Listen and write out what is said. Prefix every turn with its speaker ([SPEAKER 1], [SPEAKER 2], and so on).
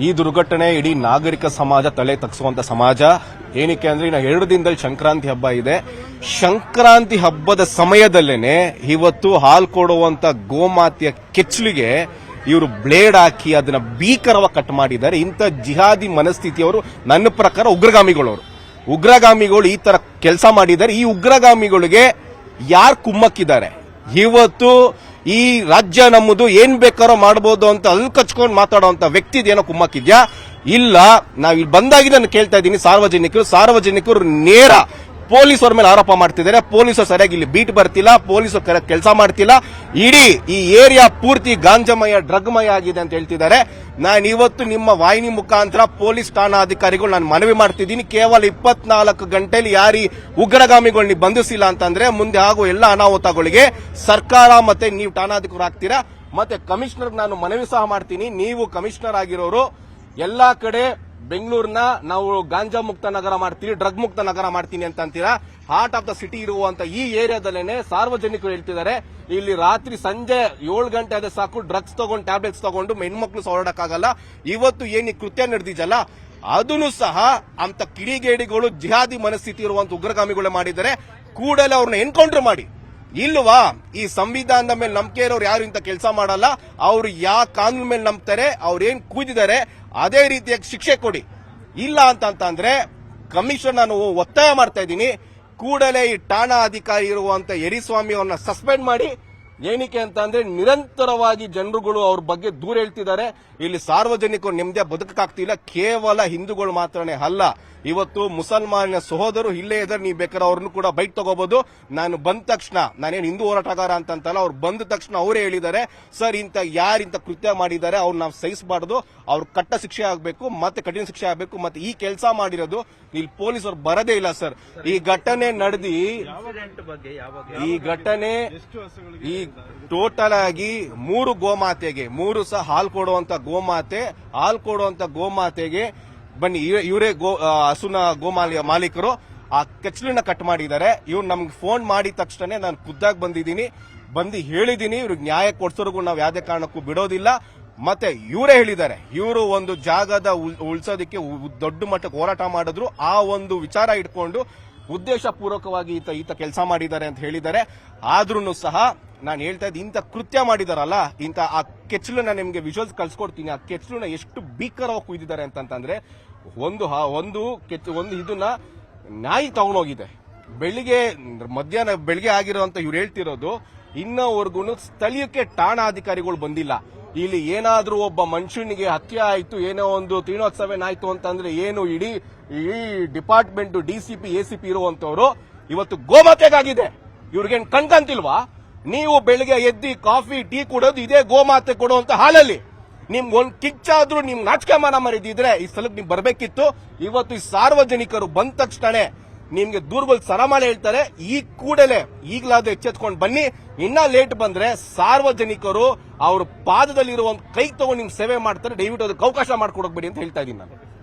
[SPEAKER 1] ಈ ದುರ್ಘಟನೆ ಇಡೀ ನಾಗರಿಕ ಸಮಾಜ ತಲೆ ತಗ್ಸುವಂತ ಸಮಾಜ. ಏನಕ್ಕೆ ಅಂದ್ರೆ ಇನ್ನು ಎರಡು ದಿನದಲ್ಲಿ ಸಂಕ್ರಾಂತಿ ಹಬ್ಬ ಇದೆ. ಸಂಕ್ರಾಂತಿ ಹಬ್ಬದ ಸಮಯದಲ್ಲೇನೆ ಇವತ್ತು ಹಾಲು ಕೊಡುವಂತ ಗೋಮಾತೆಯ ಕೆಚ್ಚಲಿಗೆ ಇವರು ಬ್ಲೇಡ್ ಹಾಕಿ ಅದನ್ನ ಭೀಕರವಾಗಿ ಕಟ್ ಮಾಡಿದ್ದಾರೆ. ಇಂಥ ಜಿಹಾದಿ ಮನಸ್ಥಿತಿಯವರು ನನ್ನ ಪ್ರಕಾರ ಉಗ್ರಗಾಮಿಗಳವರು. ಉಗ್ರಗಾಮಿಗಳು ಈ ತರ ಕೆಲಸ ಮಾಡಿದ್ದಾರೆ. ಈ ಉಗ್ರಗಾಮಿಗಳಿಗೆ ಯಾರು ಕುಮ್ಮಕ್ಕಿದ್ದಾರೆ? ಇವತ್ತು ಈ ರಾಜ್ಯ ನಮ್ಮದು ಏನ್ ಬೇಕಾರೋ ಮಾಡಬಹುದು ಅಂತ ಅಲ್ಲಿ ಕಚ್ಕೊಂಡು ವ್ಯಕ್ತಿ ಏನೋ ಕುಮ್ಮಕ್ಕಿದ್ಯಾ? ಇಲ್ಲ ನಾವ್ ಇಲ್ಲಿ ಬಂದಾಗಿ ನಾನು ಕೇಳ್ತಾ ಇದ್ದೀನಿ, ಸಾರ್ವಜನಿಕರು ಸಾರ್ವಜನಿಕರು ನೇರ ಪೊಲೀಸರ ಮೇಲೆ ಆರೋಪ ಮಾಡ್ತಿದ್ದಾರೆ. ಪೊಲೀಸರು ಸರಿಯಾಗಿ ಇಲ್ಲಿ ಬೀಟ್ ಬರ್ತಿಲ್ಲ. ಪೊಲೀಸರು ಕೆಲಸ ಮಾಡ್ತಿಲ್ಲ. ಇಡೀ ಈ ಏರಿಯಾ ಪೂರ್ತಿ ಗಾಂಜಮಯ, ಡ್ರಗ್ಮಯ ಆಗಿದೆ ಅಂತ ಹೇಳ್ತಿದ್ದಾರೆ. ನಾನು ಇವತ್ತು ನಿಮ್ಮ ವಾಹಿನಿ ಮುಖಾಂತರ ಪೊಲೀಸ್ ಠಾಣಾಧಿಕಾರಿಗಳು ನಾನು ಮನವಿ ಮಾಡ್ತಿದ್ದೀನಿ. ಕೇವಲ ಇಪ್ಪತ್ನಾಲ್ಕು ಗಂಟೆಯಲ್ಲಿ ಯಾರಿ ಉಗ್ರಗಾಮಿಗಳನ್ನ ಬಂಧಿಸಿಲ್ಲ ಅಂತಂದ್ರೆ ಮುಂದೆ ಆಗುವ ಎಲ್ಲ ಅನಾಹುತಗಳಿಗೆ ಸರ್ಕಾರ ಮತ್ತೆ ನೀವು ಠಾಣಾಧಿಕಾರಿ ಆಗ್ತೀರಾ? ಮತ್ತೆ ಕಮಿಷನರ್ ನಾನು ಮನವಿ ಸಹ ಮಾಡ್ತೀನಿ. ನೀವು ಕಮಿಷನರ್ ಆಗಿರೋರು ಎಲ್ಲಾ ಕಡೆ ಬೆಂಗಳೂರಿನ ನಾವು ಗಾಂಜಾ ಮುಕ್ತ ನಗರ ಮಾಡ್ತೀವಿ, ಡ್ರಗ್ ಮುಕ್ತ ನಗರ ಮಾಡ್ತೀನಿ ಅಂತ ಅಂತೀರಾ ಹಾರ್ಟ್ ಆಫ್ ದ ಸಿಟಿ ಇರುವಂತ ಈ ಏರಿಯಾದಲ್ಲೇನೆ ಸಾರ್ವಜನಿಕರು ಹೇಳ್ತಿದ್ದಾರೆ, ಇಲ್ಲಿ ರಾತ್ರಿ ಸಂಜೆ ಏಳು ಗಂಟೆ ಆದ್ರೆ ಸಾಕು ಡ್ರಗ್ಸ್ ತಗೊಂಡು ಟ್ಯಾಬ್ಲೆಟ್ಸ್ ತಗೊಂಡು ಹೆಣ್ಮಕ್ಳು ಸೋಡಕ್ಕಾಗಲ್ಲ ಇವತ್ತು ಏನು ಕೃತ್ಯ ನಡೆದಿದ್ದಲ್ಲ ಅದನ್ನು ಸಹ ಅಂತ ಕಿಡಿಗೇಡಿಗಳು ಜಿಹಾದಿ ಮನಸ್ಥಿತಿ ಇರುವಂತ ಉಗ್ರಗಾಮಿಗಳು ಮಾಡಿದ್ದಾರೆ. ಕೂಡಲೇ ಅವ್ರನ್ನ ಎನ್ಕೌಂಟರ್ ಮಾಡಿ. ಇಲ್ವಾ ಈ ಸಂವಿಧಾನದ ಮೇಲೆ ನಂಬಿಕೆ ಇರೋರು ಯಾರು ಇಂತ ಕೆಲಸ ಮಾಡಲ್ಲ? ಅವ್ರು ಯಾವ ಕಾನೂನು ಮೇಲೆ ನಂಬ್ತಾರೆ, ಅವ್ರು ಏನ್ ಕೂದಿದ್ದಾರೆ ಅದೇ ರೀತಿಯಾಗಿ ಶಿಕ್ಷೆ ಕೊಡಿ. ಇಲ್ಲ ಅಂತಂದ್ರೆ ಕಮಿಷನ್ ನಾನು ಒತ್ತಾಯ ಮಾಡ್ತಾ ಇದ್ದೀನಿ. ಕೂಡಲೇ ಈ ಠಾಣಾ ಅಧಿಕಾರಿ ಇರುವಂತ ಯರಿಸ್ವಾಮಿ ಅವ್ರನ್ನ ಸಸ್ಪೆಂಡ್ ಮಾಡಿ ಏನಕ್ಕೆ ಅಂತ ಅಂದ್ರೆ ನಿರಂತರವಾಗಿ ಜನರುಗಳು ಅವ್ರ ಬಗ್ಗೆ ದೂರ ಹೇಳ್ತಿದ್ದಾರೆ. ಇಲ್ಲಿ ಸಾರ್ವಜನಿಕರು ನೆಮ್ಮದಿಯ ಬದುಕಕ್ಕಾಗ್ತಿಲ್ಲ. ಕೇವಲ ಹಿಂದೂಗಳು ಮಾತ್ರನೇ ಅಲ್ಲ. ಇವತ್ತು ಮುಸಲ್ಮಾನ ಸಹೋದರು ಇಲ್ಲೇ ಇದ್ದಾರೆ ನೀವು ಬೇಕಾದ್ರೆ ಅವ್ರನ್ನು ಕೂಡ ಬೈಕ್ ತಗೋಬಹುದು ನಾನು ಬಂದ ತಕ್ಷಣ ನಾನೇನು ಹಿಂದೂ ಹೋರಾಟಗಾರ ಅಂತಂತಲ್ಲ ಅವ್ರು ಬಂದ ತಕ್ಷಣ ಅವರೇ ಹೇಳಿದ್ದಾರೆ. ಸರ್ ಇಂತ ಯಾರಿಂತ ಕೃತ್ಯ ಮಾಡಿದ್ದಾರೆ ಅವ್ರು ನಾವು ಸಹಿಸಬಾರ್ದು. ಅವ್ರು ಕಟ್ಟ ಶಿಕ್ಷೆ ಆಗಬೇಕು ಮತ್ತೆ ಕಠಿಣ ಶಿಕ್ಷೆ ಆಗಬೇಕು ಮತ್ತೆ ಈ ಕೆಲಸ ಮಾಡಿರೋದು ಇಲ್ಲಿ ಪೊಲೀಸರು ಬರದೇ ಇಲ್ಲ ಸರ್. ಈ ಘಟನೆ ನಡೆದಿ ಈ ಘಟನೆ ಈ ಟೋಟಲ್ ಆಗಿ ಮೂರು ಗೋಮಾತೆಗೆ, ಮೂರು ಸಹ ಹಾಲು ಕೊಡುವಂತ ಗೋಮಾತೆ, ಹಾಲು ಕೊಡುವಂತ ಗೋಮಾತೆಗೆ ಬನ್ನಿ, ಇವರೇ ಗೋ ಹಸುನ ಗೋಮಾಲಿಯ ಮಾಲೀಕರು, ಆ ಕೆಚ್ಚಲನ್ನ ಕಟ್ ಮಾಡಿದ್ದಾರೆ. ಇವ್ರು ನಮ್ಗೆ ಫೋನ್ ಮಾಡಿದ ತಕ್ಷಣ ನಾನು ಖುದ್ದಾಗಿ ಬಂದಿದ್ದೀನಿ. ಬಂದು ಹೇಳಿದ್ದೀನಿ ಇವ್ರಿಗೆ ನ್ಯಾಯ ಕೊಡ್ಸೋರ್ಗು ನಾವು ಯಾವುದೇ ಕಾರಣಕ್ಕೂ ಬಿಡೋದಿಲ್ಲ. ಮತ್ತೆ ಇವರೇ ಹೇಳಿದ್ದಾರೆ, ಇವರು ಒಂದು ಜಾಗದ ಉಳ್ಸೋದಕ್ಕೆ ದೊಡ್ಡ ಮಟ್ಟಕ್ಕೆ ಹೋರಾಟ ಮಾಡಿದ್ರು. ಆ ಒಂದು ವಿಚಾರ ಇಟ್ಕೊಂಡು ಉದ್ದೇಶ ಪೂರ್ವಕವಾಗಿ ಈತ ಈತ ಕೆಲಸ ಮಾಡಿದ್ದಾರೆ ಅಂತ ಹೇಳಿದ್ದಾರೆ. ಆದ್ರೂ ಸಹ ನಾನು ಹೇಳ್ತಾ ಇದ್ದೆ, ಇಂಥ ಕೃತ್ಯ ಮಾಡಿದಾರಲ್ಲ, ಇಂಥ ಆ ಕೆಚ್ಚಲನ್ನ ನಿಮಗೆ ವಿಜುವಲ್ಸ್ ಕಳ್ಸ್ಕೊಡ್ತೀನಿ, ಆ ಕೆಚ್ಚಲನ್ನ ಎಷ್ಟು ಭೀಕರವಾಗಿ ಕುಯ್ದಿದ್ದಾರೆ ಅಂತಂತಂದ್ರೆ, ಒಂದು ಒಂದು ಕೆಚ್ಚು, ಒಂದು ಇದನ್ನ ನಾಯಿ ತಗೊಂಡೋಗಿದೆ. ಬೆಳಿಗ್ಗೆ, ಮಧ್ಯಾಹ್ನ, ಬೆಳಿಗ್ಗೆ ಆಗಿರೋಂತ ಇವ್ರು ಹೇಳ್ತಿರೋದು ಇನ್ನವರೆಗೂ ಸ್ಥಳೀಯಕ್ಕೆ ಠಾಣಾಧಿಕಾರಿಗಳು ಬಂದಿಲ್ಲ. ಇಲ್ಲಿ ಏನಾದ್ರೂ ಒಬ್ಬ ಮನುಷ್ಯನಿಗೆ ಹತ್ಯೆ ಆಯಿತು, ಏನೋ ಒಂದು ತೀರ್ಣೋತ್ಸವ ಆಯಿತು ಅಂತಂದ್ರೆ ಏನು, ಇಡೀ ಈ ಡಿಪಾರ್ಟ್ಮೆಂಟ್ ಡಿಸಿಪಿ ಎಸಿಪಿ ಇರುವಂತವ್ರು ಇವತ್ತು ಗೋಮಾತೆಗಾಗಿದೆ ಇವ್ರಿಗೇನು ಕಣ್ಕಂತಿಲ್ವಾ? ನೀವು ಬೆಳಿಗ್ಗೆ ಎದ್ದಿ ಕಾಫಿ, ಟೀ ಕೊಡೋದು ಇದೇ ಗೋಮಾತೆ ಕೊಡುವಂತ ಹಾಲಲ್ಲಿ. ನಿಮ್ಗೆ ಒಂದು ಕಿಚ್ಚಾದ್ರೂ ನಿಮ್ ನಾಚಿಕೆ ಮಾನ ಮರಿದಿದ್ರೆ ಈ ಸಲಕ್ಕೆ ನೀವು ಬರಬೇಕಿತ್ತು. ಇವತ್ತು ಈ ಸಾರ್ವಜನಿಕರು ಬಂದ ತಕ್ಷಣ ನಿಮ್ಗೆ ದೂರ್ಬಲ್ ಸರಮಾಲೆ ಹೇಳ್ತಾರೆ. ಈ ಕೂಡಲೇ ಈಗಲಾದ್ರೂ ಎಚ್ಚೆತ್ಕೊಂಡು ಬನ್ನಿ. ಇನ್ನ ಲೇಟ್ ಬಂದ್ರೆ ಸಾರ್ವಜನಿಕರು ಅವ್ರ ಪಾದದಲ್ಲಿರುವ ಕೈ ತಗೊಂಡು ನಿಮ್ ಸೇವೆ ಮಾಡ್ತಾರೆ. ದಯವಿಟ್ಟು ಅದಕ್ಕೆ ಅವಕಾಶ ಮಾಡ್ಕೊಡೋಗ್ಬೇಡಿ ಅಂತ ಹೇಳ್ತಾ ಇದ್ದೀನಿ ನಾನು.